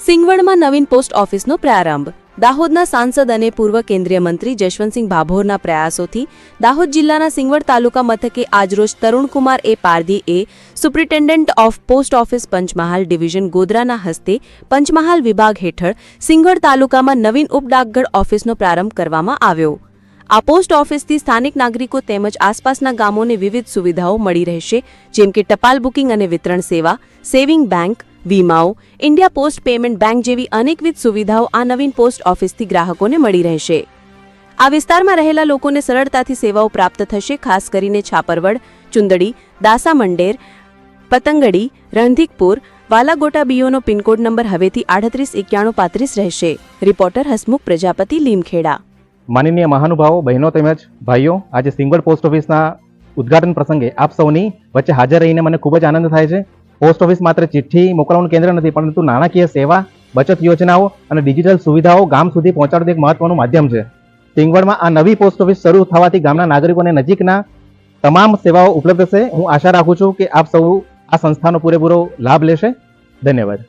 સિંગવડમાં નવીન post ઓફિસનો પ્રારંભ. દાહોદના સાંસદ અને પૂર્વ કેન્દ્રીય મંત્રી જશવંતસિંહ ભાભોરના પ્રયાસોથી દાહોદ જિલ્લાના સિંગવડ તાલુકા મથકે આજરોજ Tarunkumar A Pardhi A superintendent of post office Panchmahal division ગોધરાના હસ્તે પંચમહાલ વિભાગ હેઠળ સિંગવડ તાલુકામાં નવીન ઉપડાકઘર ઓફિસનો પ્રારંભ કરવામાં આવ્યો. આ પોસ્ટ ઓફિસથી સ્થાનિક નાગરિકો તેમજ આસપાસના ગામોને વિવિધ સુવિધાઓ મળી રહેશે, જેમ કે ટપાલ બુકિંગ અને વિતરણ સેવા, સેવિંગ બેંક વીમાઓ, ઇન્ડિયા પોસ્ટ પેમેન્ટ બેંક જેવી અનેકવિધ સુવિધાઓ આ નવીન પોસ્ટ ઓફિસથી ગ્રાહકોને મળી રહેશે. આ વિસ્તારમાં રહેલા લોકોને સરળતાથી સેવાઓ પ્રાપ્ત થશે, ખાસ કરીને છાપરવડ, ચુંદડી દાસા મંડેર પતંગડી, રણધીકપુર, વાલાગોટા બીઓનો પિનકોડ નંબર હવેથી આડત્રીસ, એક્યાણું, પાંત્રીસ રહેશે. રિપોર્ટર હસમુખ, પ્રજાપતિ, લીમખેડા. માનનીય મહાનુભાવો, બહેનો તેમજ ભાઈઓ, આજે સિંગલ પોસ્ટ ઓફિસના ઉદ્ઘાટન પ્રસંગે આપ સૌની વચ્ચે હાજર રહીને મને ખૂબ જ આનંદ થાય છે. પોસ્ટ ઓફિસ માત્ર ચિઠ્ઠી મોકલવાનું કેન્દ્ર નથી, પરંતુ નાણાકીય સેવા, બચત યોજનાઓ અને ડિજિટલ સુવિધાઓ ગામ સુધી પહોંચાડતું એક મહત્વનું માધ્યમ છે. ટીંગવડમાં આ નવી પોસ્ટ ઓફિસ શરૂ થવાથી ગામના નાગરિકોને નજીકના તમામ સેવાઓ ઉપલબ્ધ છે. હું આશા રાખું છું કે આપ સૌ આ સંસ્થાનો પૂરેપૂરો લાભ લેશે. ધન્યવાદ.